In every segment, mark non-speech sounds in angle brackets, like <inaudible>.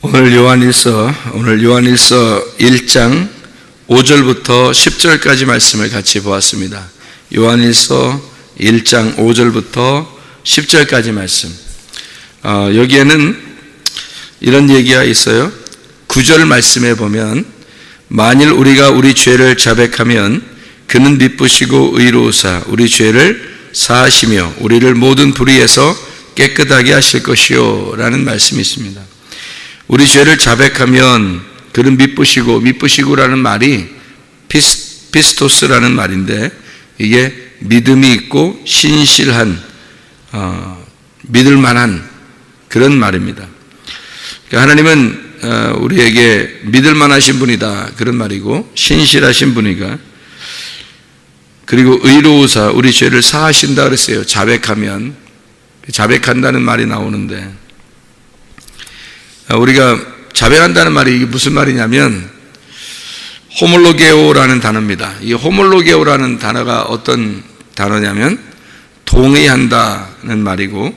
오늘 요한일서 오늘 요한일서 1장 5절부터 10절까지 말씀을 같이 보았습니다. 요한일서 1장 5절부터 10절까지 말씀. 어, 여기에는 이런 얘기가 있어요. 9절 말씀에 보면 만일 우리가 우리 죄를 자백하면 그는 미쁘시고 의로우사 우리 죄를 사하시며 우리를 모든 불의에서 깨끗하게 하실 것이요 라는 말씀이 있습니다. 우리 죄를 자백하면 그는 미쁘시고 미쁘시고라는 말이 피스, 피스토스라는 말인데 이게 믿음이 있고 신실한 어, 믿을 만한 그런 말입니다. 그러니까 하나님은 어, 우리에게 믿을 만하신 분이다 그런 말이고 신실하신 분이가 그리고 의로우사 우리 죄를 사하신다 그랬어요. 자백하면 자백한다는 말이 나오는데 아, 우리가 자백한다는 말이 이게 무슨 말이냐면 호몰로게오라는 단어입니다. 이 호몰로게오라는 단어가 어떤 단어냐면 동의한다는 말이고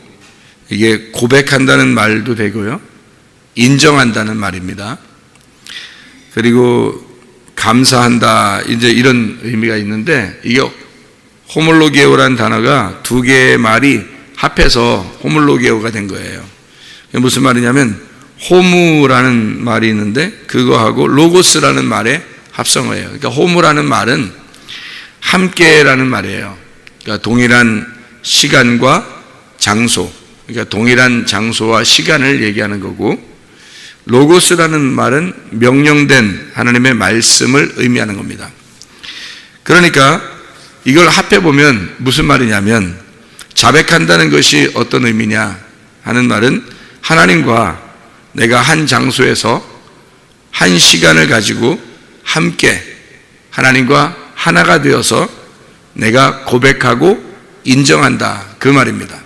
이게 고백한다는 말도 되고요. 인정한다는 말입니다. 그리고 감사한다 이제 이런 의미가 있는데 이게 호몰로게오라는 단어가 두 개의 말이 합해서 호몰로게오가 된 거예요. 무슨 말이냐면 호무라는 말이 있는데 그거하고 로고스라는 말의 합성어예요. 그러니까 호무라는 말은 함께라는 말이에요. 그러니까 동일한 시간과 장소, 그러니까 동일한 장소와 시간을 얘기하는 거고 로고스라는 말은 명령된 하나님의 말씀을 의미하는 겁니다. 그러니까 이걸 합해 보면 무슨 말이냐면 자백한다는 것이 어떤 의미냐 하는 말은 하나님과 내가 한 장소에서 한 시간을 가지고 함께 하나님과 하나가 되어서 내가 고백하고 인정한다. 그 말입니다.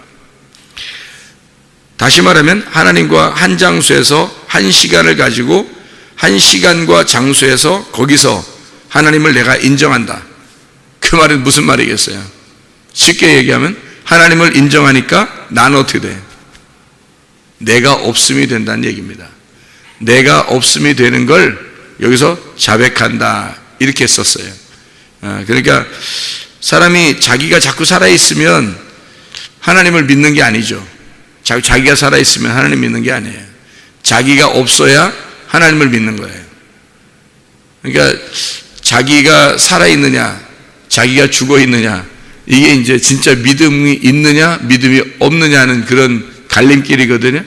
다시 말하면 하나님과 한 장소에서 한 시간을 가지고 한 시간과 장소에서 거기서 하나님을 내가 인정한다. 그 말은 무슨 말이겠어요? 쉽게 얘기하면 하나님을 인정하니까 나는 어떻게 돼? 내가 없음이 된다는 얘기입니다. 내가 없음이 되는 걸 여기서 자백한다. 이렇게 썼어요. 아, 그러니까 사람이 자기가 자꾸 살아있으면 하나님을 믿는 게 아니죠. 자기가 살아있으면 하나님 믿는 게 아니에요. 자기가 없어야 하나님을 믿는 거예요. 그러니까 자기가 살아있느냐, 자기가 죽어 있느냐, 이게 이제 진짜 믿음이 있느냐, 믿음이 없느냐는 그런 갈림길이거든요.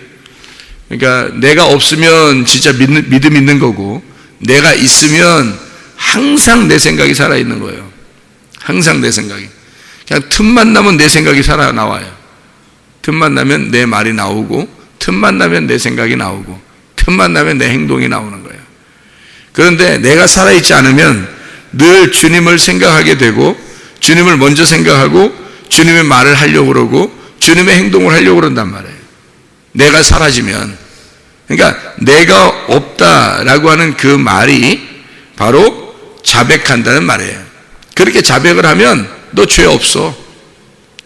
그러니까 내가 없으면 진짜 믿는, 믿음 있는 거고, 내가 있으면 항상 내 생각이 살아있는 거예요. 항상 내 생각이. 그냥 틈만 나면 내 생각이 살아 나와요. 틈만 나면 내 말이 나오고, 틈만 나면 내 생각이 나오고, 틈만 나면 내 행동이 나오는 거예요. 그런데 내가 살아있지 않으면 늘 주님을 생각하게 되고, 주님을 먼저 생각하고, 주님의 말을 하려고 그러고, 주님의 행동을 하려고 그런단 말이에요. 내가 사라지면. 그러니까 내가 없다라고 하는 그 말이 바로 자백한다는 말이에요. 그렇게 자백을 하면 너 죄 없어.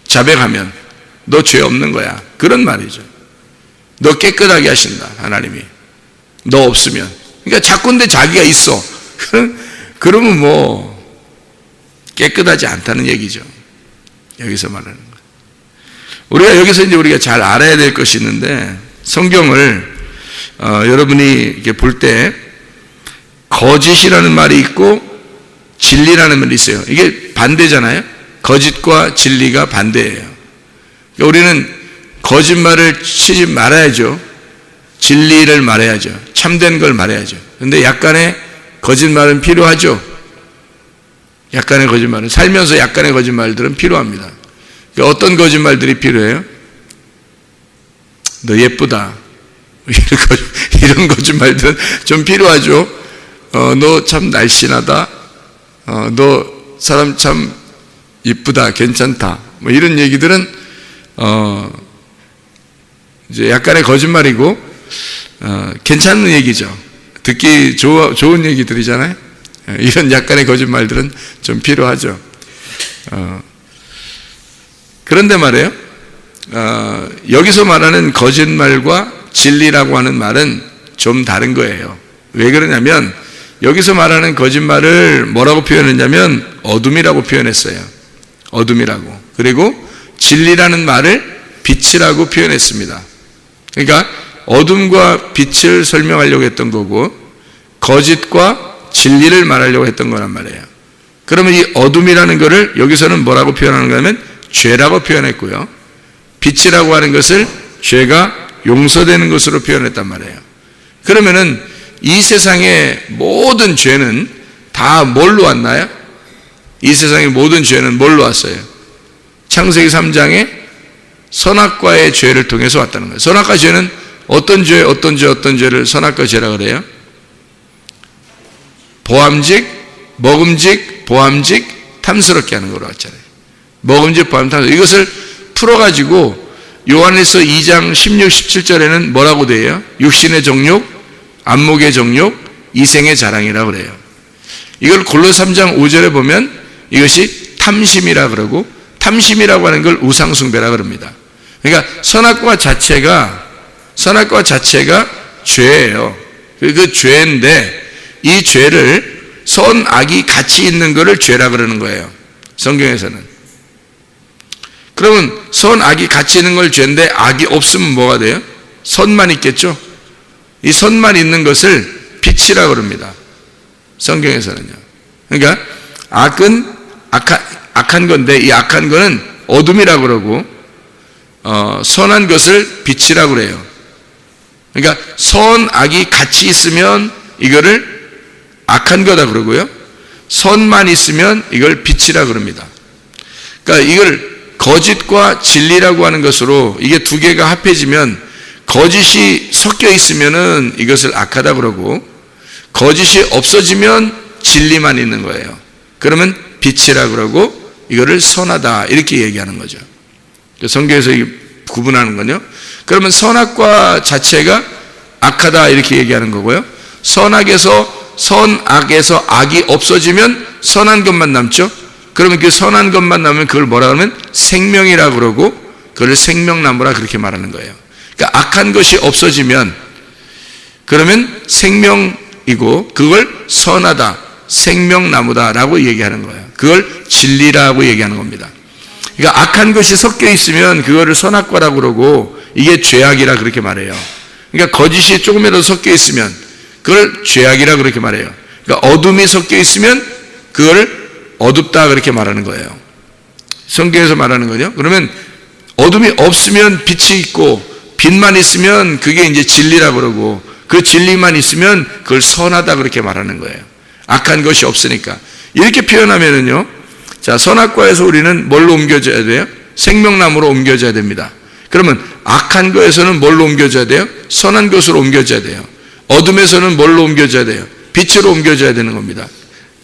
자백하면 너 죄 없는 거야. 그런 말이죠. 너 깨끗하게 하신다. 하나님이. 너 없으면. 그러니까 자꾸인데 자기가 있어. <laughs> 그러면 뭐 깨끗하지 않다는 얘기죠. 여기서 말하는 거. 우리가 여기서 이제 우리가 잘 알아야 될 것이 있는데 성경을 어, 여러분이 이렇게 볼 때 거짓이라는 말이 있고 진리라는 말이 있어요. 이게 반대잖아요. 거짓과 진리가 반대예요. 그러니까 우리는 거짓말을 치지 말아야죠. 진리를 말해야죠. 참된 걸 말해야죠. 근데 약간의 거짓말은 필요하죠. 약간의 거짓말은 살면서 약간의 거짓말들은 필요합니다. 어떤 거짓말들이 필요해요? 너 예쁘다. <laughs> 이런 거짓말들은 좀 필요하죠. 어, 너 참 날씬하다. 어, 너 사람 참 이쁘다. 괜찮다. 뭐 이런 얘기들은 어, 이제 약간의 거짓말이고 어, 괜찮은 얘기죠. 듣기 좋아, 좋은 얘기들이잖아요. 어, 이런 약간의 거짓말들은 좀 필요하죠. 어, 그런데 말이에요. 어, 여기서 말하는 거짓말과 진리라고 하는 말은 좀 다른 거예요. 왜 그러냐면 여기서 말하는 거짓말을 뭐라고 표현했냐면 어둠이라고 표현했어요. 어둠이라고. 그리고 진리라는 말을 빛이라고 표현했습니다. 그러니까 어둠과 빛을 설명하려고 했던 거고 거짓과 진리를 말하려고 했던 거란 말이에요. 그러면 이 어둠이라는 것을 여기서는 뭐라고 표현하는 거냐면 죄라고 표현했고요. 빛이라고 하는 것을 죄가 용서되는 것으로 표현했단 말이에요. 그러면은 이 세상의 모든 죄는 다 뭘로 왔나요? 이 세상의 모든 죄는 뭘로 왔어요? 창세기 3장에 선악과의 죄를 통해서 왔다는 거예요. 선악과 죄는 어떤 죄, 어떤 죄, 어떤 죄를 선악과 죄라 그래요? 보암직, 먹음직, 보암직, 탐스럽게 하는 거로 왔잖아요. 먹음직, 탐스럽게. 이것을 풀어가지고 요한에서 2장 16, 17절에는 뭐라고 돼요? 육신의 정욕, 안목의 정욕, 이생의 자랑이라고 그래요. 이걸 골로 3장 5절에 보면 이것이 탐심이라 그러고 탐심이라고 하는 걸 우상숭배라 그럽니다. 그러니까 선악과 자체가 선악과 자체가 죄예요. 그, 그 죄인데 이 죄를 선악이 같이 있는 것을 죄라 그러는 거예요. 성경에서는. 그러면 선악이 같이 있는 걸 죄인데 악이 없으면 뭐가 돼요? 선만 있겠죠? 이 선만 있는 것을 빛이라 그럽니다. 성경에서는요. 그러니까 악은 악한, 악한 건데 이 악한 거는 어둠이라 그러고 어, 선한 것을 빛이라 그래요. 그러니까 선악이 같이 있으면 이거를 악한 거다 그러고요. 선만 있으면 이걸 빛이라 그럽니다. 그러니까 이걸 거짓과 진리라고 하는 것으로 이게 두 개가 합해지면 거짓이 섞여 있으면은 이것을 악하다 그러고 거짓이 없어지면 진리만 있는 거예요. 그러면 빛이라 그러고 이거를 선하다 이렇게 얘기하는 거죠. 성경에서 구분하는 건요. 그러면 선악과 자체가 악하다 이렇게 얘기하는 거고요. 선악에서 선악에서 악이 없어지면 선한 것만 남죠. 그러면 그 선한 것만 남으면 그걸 뭐라 하면 생명이라 그러고 그걸 생명나무라 그렇게 말하는 거예요. 그러니까 악한 것이 없어지면 그러면 생명이고 그걸 선하다, 생명나무다라고 얘기하는 거예요. 그걸 진리라고 얘기하는 겁니다. 그러니까 악한 것이 섞여 있으면 그거를 선악과라고 그러고 이게 죄악이라 그렇게 말해요. 그러니까 거짓이 조금이라도 섞여 있으면 그걸 죄악이라 그렇게 말해요. 그러니까 어둠이 섞여 있으면 그걸 어둡다 그렇게 말하는 거예요. 성경에서 말하는 거죠. 그러면 어둠이 없으면 빛이 있고 빛만 있으면 그게 이제 진리라 그러고 그 진리만 있으면 그걸 선하다 그렇게 말하는 거예요. 악한 것이 없으니까. 이렇게 표현하면은요. 자, 선악과에서 우리는 뭘로 옮겨져야 돼요? 생명나무로 옮겨져야 됩니다. 그러면 악한 거에서는 뭘로 옮겨져야 돼요? 선한 것으로 옮겨져야 돼요. 어둠에서는 뭘로 옮겨져야 돼요? 빛으로 옮겨져야 되는 겁니다.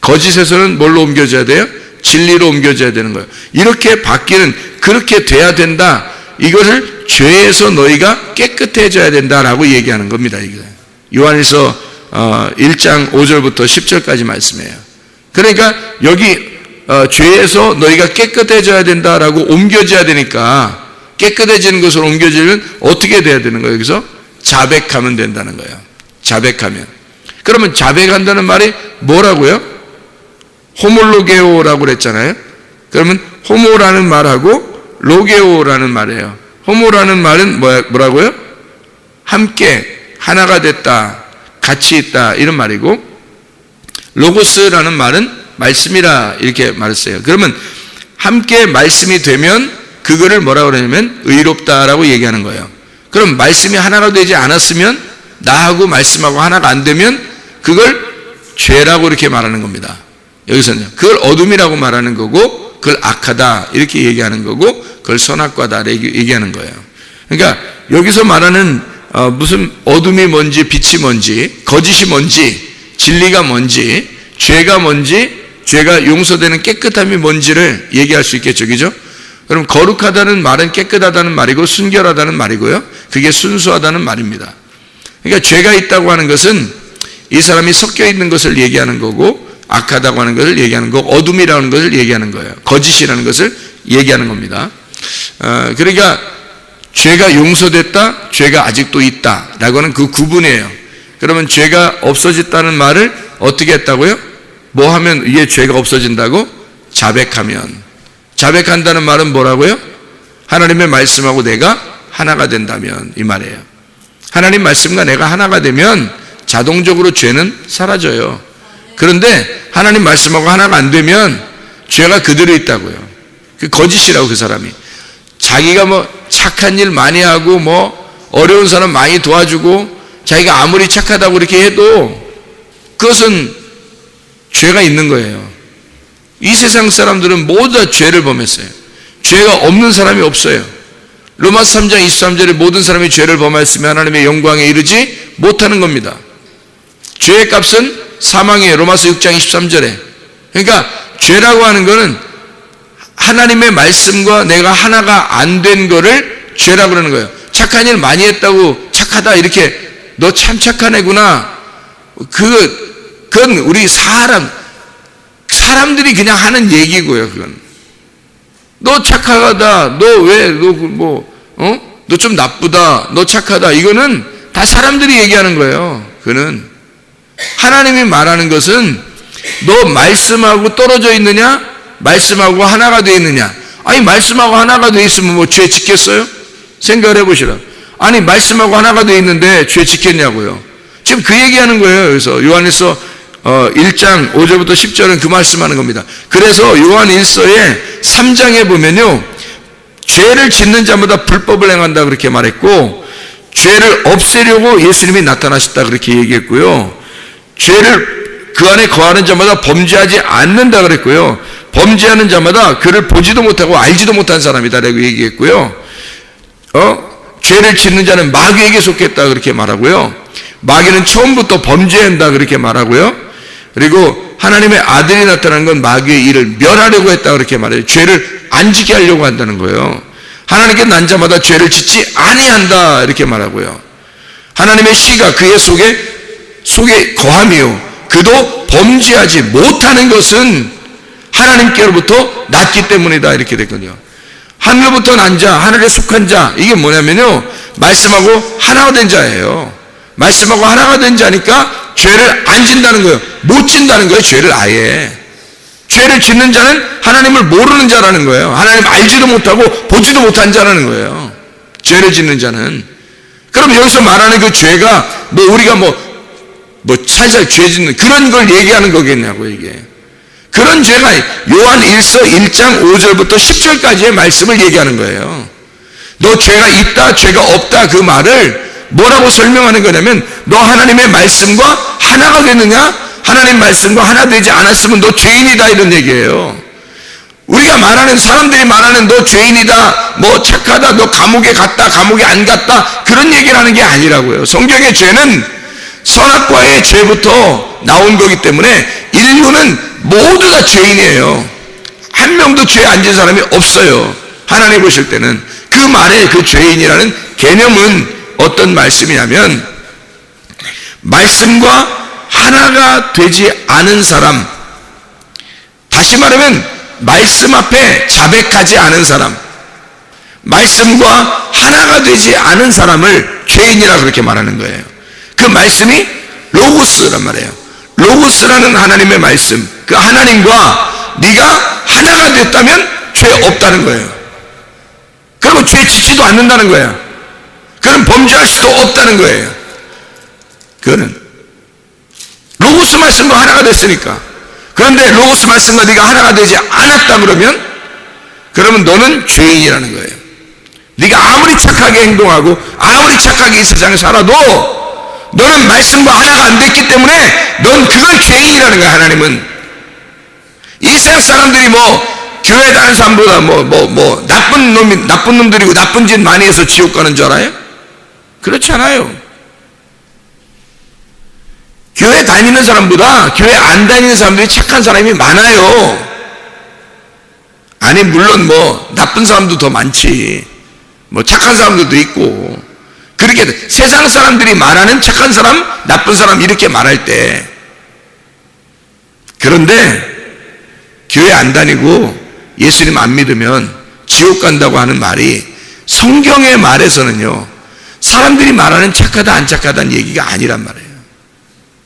거짓에서는 뭘로 옮겨져야 돼요? 진리로 옮겨져야 되는 거예요. 이렇게 바뀌는 그렇게 돼야 된다. 이것을 죄에서 너희가 깨끗해져야 된다라고 얘기하는 겁니다. 이게 요한에서 1장 5절부터 10절까지 말씀이에요. 그러니까 여기 어, 죄에서 너희가 깨끗해져야 된다라고 옮겨져야 되니까 깨끗해지는 것으로 옮겨지면 어떻게 돼야 되는 거예요? 여기서 자백하면 된다는 거예요. 자백하면. 그러면 자백한다는 말이 뭐라고요? 호몰로게오라고 그랬잖아요. 그러면 호모라는 말하고 로게오라는 말이에요. 호모라는 말은 뭐라고요? 함께 하나가 됐다, 같이 있다 이런 말이고 로고스라는 말은 말씀이라 이렇게 말했어요. 그러면 함께 말씀이 되면 그거를 뭐라고 그러냐면 의롭다라고 얘기하는 거예요. 그럼 말씀이 하나가 되지 않았으면 나하고 말씀하고 하나가 안 되면 그걸 죄라고 이렇게 말하는 겁니다. 여기서는 그걸 어둠이라고 말하는 거고 그걸 악하다 이렇게 얘기하는 거고 그걸 선악과다 얘기하는 거예요. 그러니까 여기서 말하는 어 무슨 어둠이 뭔지 빛이 뭔지 거짓이 뭔지 진리가 뭔지 죄가 뭔지 죄가 용서되는 깨끗함이 뭔지를 얘기할 수 있겠죠. 그죠? 그럼 거룩하다는 말은 깨끗하다는 말이고 순결하다는 말이고요. 그게 순수하다는 말입니다. 그러니까 죄가 있다고 하는 것은 이 사람이 섞여 있는 것을 얘기하는 거고 악하다고 하는 것을 얘기하는 거고 어둠이라는 것을 얘기하는 거예요. 거짓이라는 것을 얘기하는 겁니다. 어, 그러니까 죄가 용서됐다, 죄가 아직도 있다라고 하는 그 구분이에요. 그러면 죄가 없어졌다는 말을 어떻게 했다고요? 뭐 하면 이게 죄가 없어진다고? 자백하면. 자백한다는 말은 뭐라고요? 하나님의 말씀하고 내가 하나가 된다면 이 말이에요. 하나님 말씀과 내가 하나가 되면 자동적으로 죄는 사라져요. 그런데 하나님 말씀하고 하나가 안 되면 죄가 그대로 있다고요. 그 거짓이라고 그 사람이. 자기가 뭐 착한 일 많이 하고 뭐 어려운 사람 많이 도와주고 자기가 아무리 착하다고 그렇게 해도 그것은 죄가 있는 거예요. 이 세상 사람들은 모두 다 죄를 범했어요. 죄가 없는 사람이 없어요. 로마서 3장 23절에 모든 사람이 죄를 범하였으며 하나님의 영광에 이르지 못하는 겁니다. 죄의 값은 사망이에요. 로마서 6장 23절에. 그러니까 죄라고 하는 거는 하나님의 말씀과 내가 하나가 안 된 거를 죄라고 그러는 거예요. 착한 일 많이 했다고 착하다 이렇게 너 참 착한 애구나. 그 그건 우리 사람 사람들이 그냥 하는 얘기고요. 그건 너 착하다. 너 왜 너 뭐 어? 너 좀 나쁘다. 너 착하다. 이거는 다 사람들이 얘기하는 거예요. 그는 하나님이 말하는 것은 너 말씀하고 떨어져 있느냐? 말씀하고 하나가 되어 있느냐? 아니 말씀하고 하나가 되어 있으면 뭐 죄 짓겠어요? 생각을 해보시라. 아니 말씀하고 하나가 되어 있는데 죄 짓겠냐고요. 지금 그 얘기하는 거예요. 그래서 요한일서 어, 1장 5절부터 10절은 그 말씀하는 겁니다. 그래서 요한 1서의 3장에 보면요. 죄를 짓는 자마다 불법을 행한다 그렇게 말했고 죄를 없애려고 예수님이 나타나셨다 그렇게 얘기했고요. 죄를 그 안에 거하는 자마다 범죄하지 않는다 그랬고요. 범죄하는 자마다 그를 보지도 못하고 알지도 못한 사람이다라고 얘기했고요. 어? 죄를 짓는 자는 마귀에게 속했다 그렇게 말하고요. 마귀는 처음부터 범죄한다 그렇게 말하고요. 그리고 하나님의 아들이 나타난 건 마귀의 일을 멸하려고 했다 그렇게 말해요. 죄를 안 지게 하려고 한다는 거예요. 하나님께 난 자마다 죄를 짓지 아니한다 이렇게 말하고요. 하나님의 씨가 그의 속에 속에 거함이요. 그도 범죄하지 못하는 것은 하나님께로부터 났기 때문이다 이렇게 됐거든요. 하늘부터 난 자, 하늘에 속한 자 이게 뭐냐면요. 말씀하고 하나가 된 자예요. 말씀하고 하나가 된 자니까 죄를 안 진다는 거예요. 못 진다는 거예요. 죄를 아예. 죄를 짓는 자는 하나님을 모르는 자라는 거예요. 하나님 알지도 못하고 보지도 못한 자라는 거예요. 죄를 짓는 자는. 그럼 여기서 말하는 그 죄가 뭐 우리가 뭐, 뭐 살살 죄 짓는 그런 걸 얘기하는 거겠냐고 이게. 그런 죄가 요한 1서 1장 5절부터 10절까지의 말씀을 얘기하는 거예요. 너 죄가 있다, 죄가 없다 그 말을 뭐라고 설명하는 거냐면 너 하나님의 말씀과 하나가 되느냐? 하나님 말씀과 하나 되지 않았으면 너 죄인이다 이런 얘기예요. 우리가 말하는 사람들이 말하는 너 죄인이다, 뭐 착하다, 너 감옥에 갔다, 감옥에 안 갔다 그런 얘기를 하는 게 아니라고요. 성경의 죄는 선악과의 죄부터 나온 거기 때문에 인류는 모두 다 죄인이에요. 한 명도 죄안진 사람이 없어요. 하나님 보실 때는 그 말에 그 죄인이라는 개념은 어떤 말씀이냐면 말씀과 하나가 되지 않은 사람 다시 말하면 말씀 앞에 자백하지 않은 사람 말씀과 하나가 되지 않은 사람을 죄인이라 그렇게 말하는 거예요. 그 말씀이 로고스란 말이에요. 로고스라는 하나님의 말씀 그 하나님과 네가 하나가 됐다면 죄 없다는 거예요. 그리고 죄 짓지도 않는다는 거예요. 그럼 범죄할 수도 없다는 거예요. 그거는 로고스 말씀과 하나가 됐으니까. 그런데 로고스 말씀과 네가 하나가 되지 않았다 그러면 그러면 너는 죄인이라는 거예요. 네가 아무리 착하게 행동하고 아무리 착하게 이 세상에 살아도 너는 말씀과 하나가 안 됐기 때문에 넌 그건 죄인이라는 거야 하나님은 이 세상 사람들이 뭐 교회 다니는 사람보다 뭐 뭐 뭐 나쁜 놈이 나쁜 놈들이고 나쁜 짓 많이 해서 지옥 가는 줄 알아요? 그렇지 않아요. 교회 다니는 사람보다 교회 안 다니는 사람들이 착한 사람이 많아요. 아니 물론 뭐 나쁜 사람도 더 많지. 뭐 착한 사람들도 있고. 그렇게 세상 사람들이 말하는 착한 사람, 나쁜 사람 이렇게 말할 때 그런데 교회 안 다니고 예수님 안 믿으면 지옥 간다고 하는 말이 성경의 말에서는요. 사람들이 말하는 착하다 안 착하다는 얘기가 아니란 말이에요.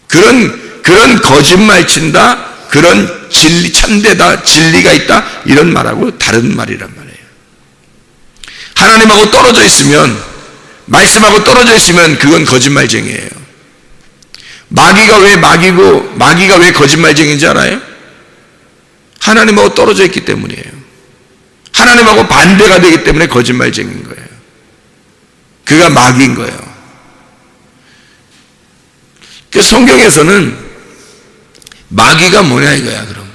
그런 그런 거짓말 친다. 그런 진리 참되다. 진리가 있다. 이런 말하고 다른 말이란 말이에요. 하나님하고 떨어져 있으면 말씀하고 떨어져 있으면 그건 거짓말쟁이에요. 마귀가 왜 마귀고 마귀가 왜 거짓말쟁이인지 알아요? 하나님하고 떨어져 있기 때문이에요. 하나님하고 반대가 되기 때문에 거짓말쟁인 거예요. 그가 마귀인 거예요. 그 성경에서는 마귀가 뭐냐 이거야, 그럼.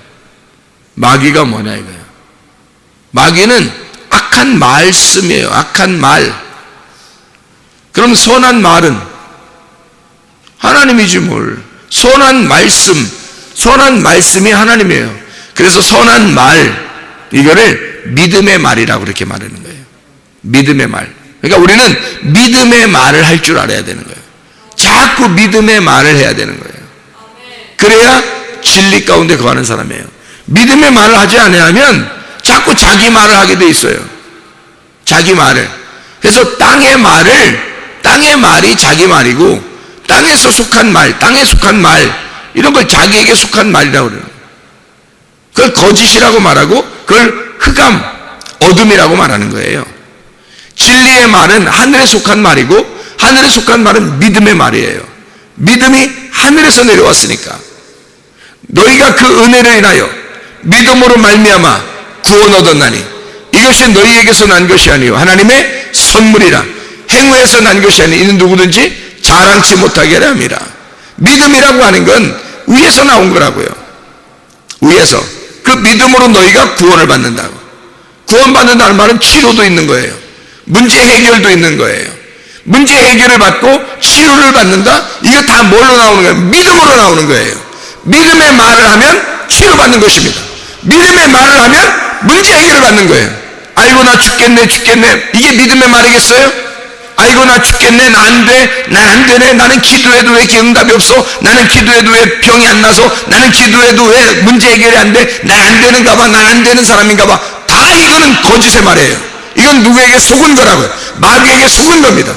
마귀가 뭐냐 이거야. 마귀는 악한 말씀이에요. 악한 말. 그럼 선한 말은 하나님이지 뭘. 선한 말씀, 선한 말씀이 하나님이에요. 그래서 선한 말, 이거를 믿음의 말이라고 그렇게 말하는 거예요. 믿음의 말. 그러니까 우리는 믿음의 말을 할 줄 알아야 되는 거예요. 자꾸 믿음의 말을 해야 되는 거예요. 그래야 진리 가운데 거하는 사람이에요. 믿음의 말을 하지 않으면 자꾸 자기 말을 하게 돼 있어요. 자기 말을. 그래서 땅의 말을, 땅의 말이 자기 말이고, 땅에서 속한 말, 땅에 속한 말, 이런 걸 자기에게 속한 말이라고 그래요. 그걸 거짓이라고 말하고, 그걸 흑암, 어둠이라고 말하는 거예요. 진리의 말은 하늘에 속한 말이고, 하늘에 속한 말은 믿음의 말이에요. 믿음이 하늘에서 내려왔으니까. 너희가 그 은혜를 인하여 믿음으로 말미암아 구원 얻었나니 이것이 너희에게서 난 것이 아니요 하나님의 선물이라 행위에서 난 것이 아니 이는 누구든지 자랑치 못하게 함이라 믿음이라고 하는 건 위에서 나온 거라고요. 위에서. 그 믿음으로 너희가 구원을 받는다고. 구원받는다는 말은 치료도 있는 거예요. 문제 해결도 있는 거예요. 문제 해결을 받고 치료를 받는다? 이거 다 뭘로 나오는 거예요? 믿음으로 나오는 거예요. 믿음의 말을 하면 치료받는 것입니다. 믿음의 말을 하면 문제 해결을 받는 거예요. 아이고 나 죽겠네 죽겠네. 이게 믿음의 말이겠어요? 아이고 나 죽겠네 나 안돼 난 안 되네. 나는 기도해도 왜 응답이 없어? 나는 기도해도 왜 병이 안 나서? 나는 기도해도 왜 문제 해결이 안 돼? 난 안 되는가 봐난 안 되는 사람인가 봐다 이거는 거짓의 말이에요. 이건 누구에게 속은 거라고요. 마귀에게 속은 겁니다.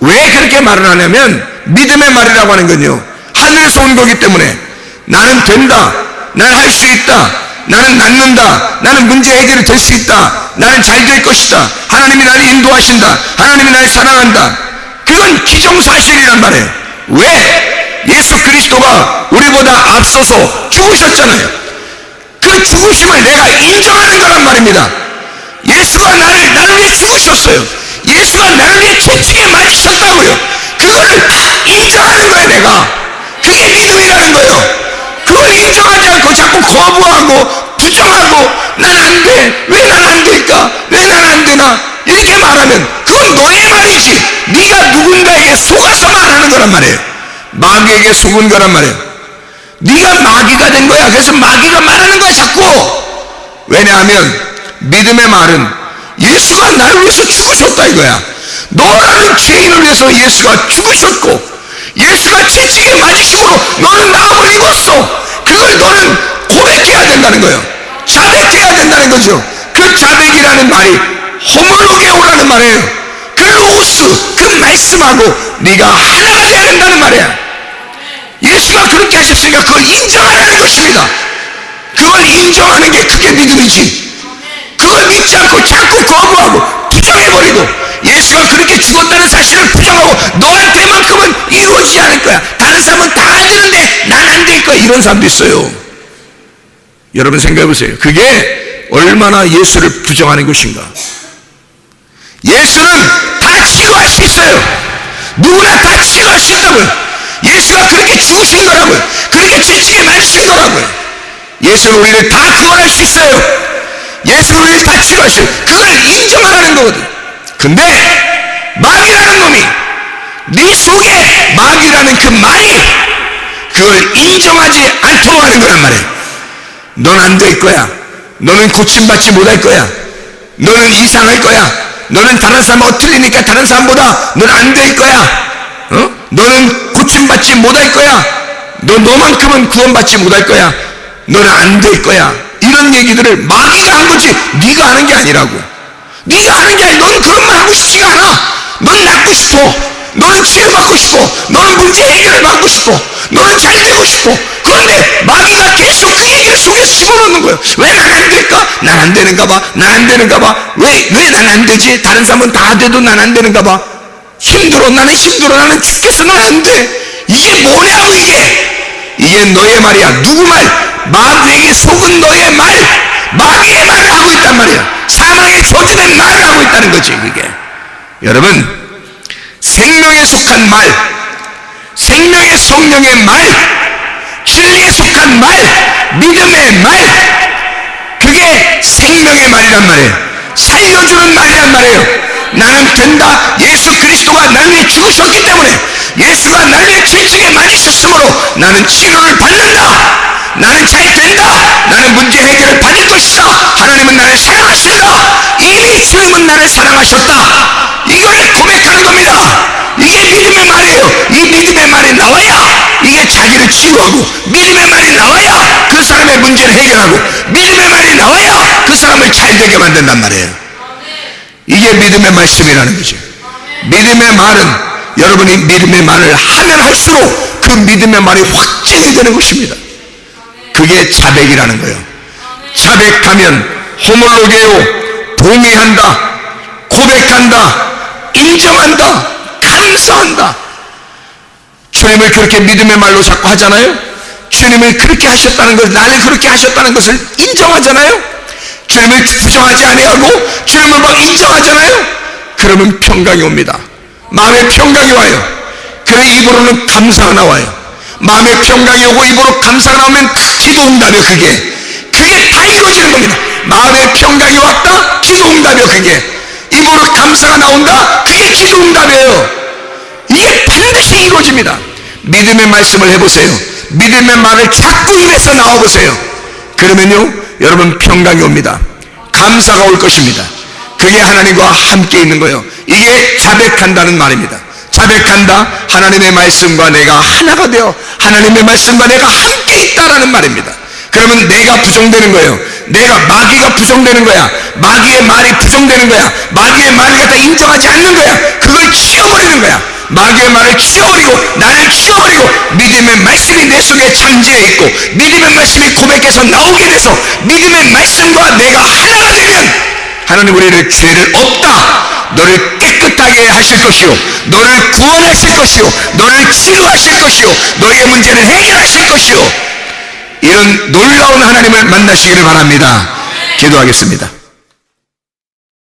왜 그렇게 말을 하냐면 믿음의 말이라고 하는 건요. 하늘에서 온 거기 때문에 나는 된다. 나는 할수 있다. 나는 낫는다. 나는 문제 해결이 될 수 있다. 나는 잘 될 것이다. 하나님이 나를 인도하신다. 하나님이 나를 사랑한다. 그건 기정사실이란 말이에요. 왜? 예수 그리스도가 우리보다 앞서서 죽으셨잖아요. 그 죽으심을 내가 인정하는 거란 말입니다. 예수가 나를, 나를 위해 죽으셨어요. 예수가 나를 위해 채찍에 맞으셨다고요. 그거를 인정하는 거예요, 내가. 그게 믿음이라는 거예요. 인정하지 않고 자꾸 거부하고 부정하고 난 안 돼. 왜 난 안 될까? 왜 난 안 되나? 이렇게 말하면 그건 너의 말이지. 네가 누군가에게 속아서 말하는 거란 말이에요. 마귀에게 속은 거란 말이에요. 네가 마귀가 된 거야. 그래서 마귀가 말하는 거야 자꾸. 왜냐하면 믿음의 말은 예수가 나를 위해서 죽으셨다 이거야. 너라는 죄인을 위해서 예수가 죽으셨고 예수가 채찍에 맞으심으로 너는 입었어. 그걸 너는 고백해야 된다는 거예요. 자백해야 된다는 거죠. 그 자백이라는 말이 호물로게오라는 말이에요. 그 로스, 그 말씀하고 네가 하나가 돼야 된다는 말이야. 예수가 그렇게 하셨으니까 그걸 인정하라는 것입니다. 그걸 인정하는 게 그게 믿음이지. 그걸 믿지 않고 자꾸 거부하고 부정해버리고 예수가 그렇게 죽었다는 사실을 부정하고 너한테만큼은 이루어지지 않을 거야. 다른 사람은 다 되는데 난 안 될 거야. 이런 사람도 있어요. 여러분 생각해 보세요. 그게 얼마나 예수를 부정하는 것인가. 예수는 다 치료할 수 있어요. 누구나 다 치료할 수 있다고요. 예수가 그렇게 죽으신 거라고요. 그렇게 채찍에 맞으신 거라고요. 예수는 우리를 다 구원할 수 있어요. 예수는 우리를 다 치료하셔요. 그걸 인정하라는 거거든. 근데 마귀라는 놈이 네 속에 마귀라는 그 말이 그걸 인정하지 않도록 하는 거란 말이에요. 넌 안 될 거야. 너는 고침받지 못할 거야. 너는 이상할 거야. 너는 다른 사람하고 틀리니까 다른 사람보다 넌 안 될 거야. 어? 너는 고침받지 못할 거야. 너 너만큼은 구원받지 못할 거야. 너는 안 될 거야. 이런 얘기들을 마귀가 한 거지 네가 하는 게 아니라고. 네가 하는 게 아니라 너는 그런 말 하고 싶지가 않아. 넌 낫고 싶어. 너는 치료받고 싶어. 너는 문제 해결을 받고 싶어. 너는 잘 싶고 그런데 마귀가 계속 그 얘기를 속에 집어넣는 거예요 왜 난 안 될까? 난 안 되는가 봐난 안 되는가 봐왜 왜 난 안 되지? 다른 사람은 다 돼도 난 안 되는가 봐 힘들어 나는 힘들어 나는 죽겠어 난 안 돼 이게 뭐냐고 이게 이게 너의 말이야 누구 말? 마귀에게 속은 너의 말 마귀의 말을 하고 있단 말이야. 사망의 저주된 말을 하고 있다는 거지 그게. 여러분 생명에 속한 말 생명의 성령의 말 진리에 속한 말 믿음의 말 그게 생명의 말이란 말이에요. 살려주는 말이란 말이에요. 나는 된다 예수 그리스도가 나를 위해 죽으셨기 때문에 예수가 나를 위해 죄책에 맞으셨으므로 나는 치료를 받는다. 나는 잘 된다. 나는 문제 해결 을 받을 것이다. 하나님은 나를 사랑하신다. 이미 주님은 나를 사랑하셨다. 이걸 고백하는 겁니다. 이게 믿음의 말이에요. 이 믿음의 말이 나와야 이게 자기를 치유하고 믿음의 말이 나와야 그 사람의 문제를 해결하고 믿음의 말이 나와야 그 사람을 잘 되게 만든단 말이에요. 이게 믿음의 말씀이라는 거죠. 믿음의 말은 여러분이 믿음의 말을 하면 할수록 그 믿음의 말이 확증이 되는 것입니다. 그게 자백이라는 거예요 자백하면 호몰로게요. 동의한다. 고백한다. 인정한다. 감사한다. 주님을 그렇게 믿음의 말로 자꾸 하잖아요? 주님을 그렇게 하셨다는 것 나를 그렇게 하셨다는 것을 인정하잖아요? 주님을 부정하지 아니하고 주님을 막 인정하잖아요? 그러면 평강이 옵니다. 마음의 평강이 와요. 그래 입으로는 감사가 나와요. 마음의 평강이 오고 입으로 감사가 나오면 기도 응답이요 그게 그게 다 이루어지는 겁니다 마음의 평강이 왔다? 기도 응답이요 그게. 입으로 감사가 나온다? 그게 기도 응답이에요. 이게 반드시 이루어집니다. 믿음의 말씀을 해보세요. 믿음의 말을 자꾸 입에서 나와보세요. 그러면요 여러분 평강이 옵니다. 감사가 올 것입니다. 그게 하나님과 함께 있는 거예요. 이게 자백한다는 말입니다. 자백한다? 하나님의 말씀과 내가 하나가 되어 하나님의 말씀과 내가 함께 있다라는 말입니다 그러면 내가 부정되는 거예요. 내가 마귀가 부정되는 거야. 마귀의 말이 부정되는 거야. 마귀의 말을 갖다 인정하지 않는 거야. 그걸 치워버리는 거야. 마귀의 말을 치워버리고 나를 치워버리고 믿음의 말씀이 내 속에 잠재해 있고 믿음의 말씀이 고백해서 나오게 돼서 믿음의 말씀과 내가 하나가 되면 하나님 우리를 죄를 없다. 너를 깨끗하게 하실 것이요. 너를 구원하실 것이요. 너를 치료하실 것이요. 너의 문제를 해결하실 것이요 이런 놀라운 하나님을 만나시기를 바랍니다. 기도하겠습니다